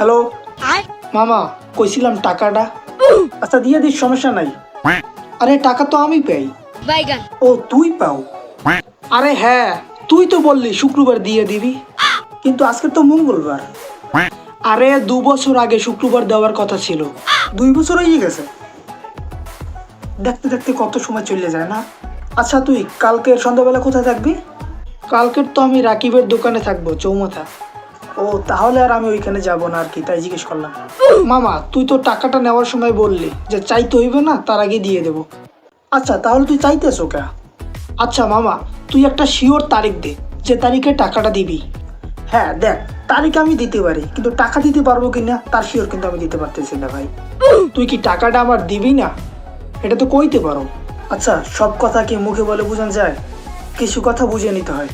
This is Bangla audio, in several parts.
হ্যালো মামা কইছিলাম টাকাটা। আচ্ছা দিয়ে দিস সমস্যা নাই। আরে টাকা তো আমি পাই। ও তুই পাও? আরে হ্যাঁ তুই তো বললি শুক্রবার দিয়ে দিবি। কিন্তু আজকে তো মঙ্গলবার। আরে দু বছর আগে শুক্রবার দেওয়ার কথা ছিল। দুই বছর হয়ে গেছে। দেখতে দেখতে কত সময় চলে যায় না? আচ্ছা তুই কালকের সন্ধ্যাবেলা কোথায় থাকবি? কালকের তো আমি রাকিবের দোকানে থাকব চৌমাথা। ও, তাহলে আর আমি ওইখানে যাব না আর কি, তাই জিজ্ঞেস করলাম। মামা, তুই তো টাকাটা নেওয়ার সময় বললি যে চাইতে হইবে না, তার আগে দিয়ে দেবো। আচ্ছা তাহলে তুই চাইতেছো কে? আচ্ছা মামা, তুই একটা শিওর তারিখ দে, যে তারিখে টাকাটা দিবি। হ্যাঁ দেখ, তারিখ আমি দিতে পারি, কিন্তু টাকা দিতে পারব কিনা, তার শিওর কিন্তু আমি দিতে পারতেছি না ভাই। তুই কি টাকাটা আমার দিবি না? এটা তো কইতে পারো। আচ্ছা সব কথা কি মুখে বলে বোঝানো যায়? কিছু কথা বুঝে নিতে হয়।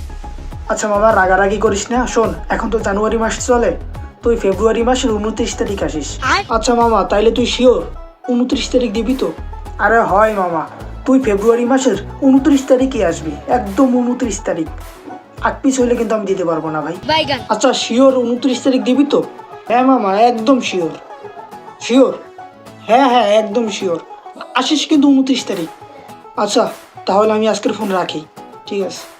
আচ্ছা মামা রাগারাগি করিস না। শোন এখন তো জানুয়ারি মাস চলে। তুই ফেব্রুয়ারি মাসের উনত্রিশ তারিখ আসিস। আচ্ছা মামা তাইলে তুই শিওর? উনত্রিশ তারিখ দিবি তো? আরে হয় মামা তুই ফেব্রুয়ারি মাসের উনত্রিশ তারিখে আসবি। একদম উনত্রিশ তারিখ। আট পিস হইলে কিন্তু আমি দিতে পারব না ভাই। আচ্ছা শিওর উনত্রিশ তারিখ দিবি তো? হ্যাঁ মামা একদম শিওর। শিওর? হ্যাঁ হ্যাঁ একদম শিওর। আসিস কিন্তু উনত্রিশ তারিখ। আচ্ছা তাহলে আমি আজকের ফোন রাখি। ঠিক আছে।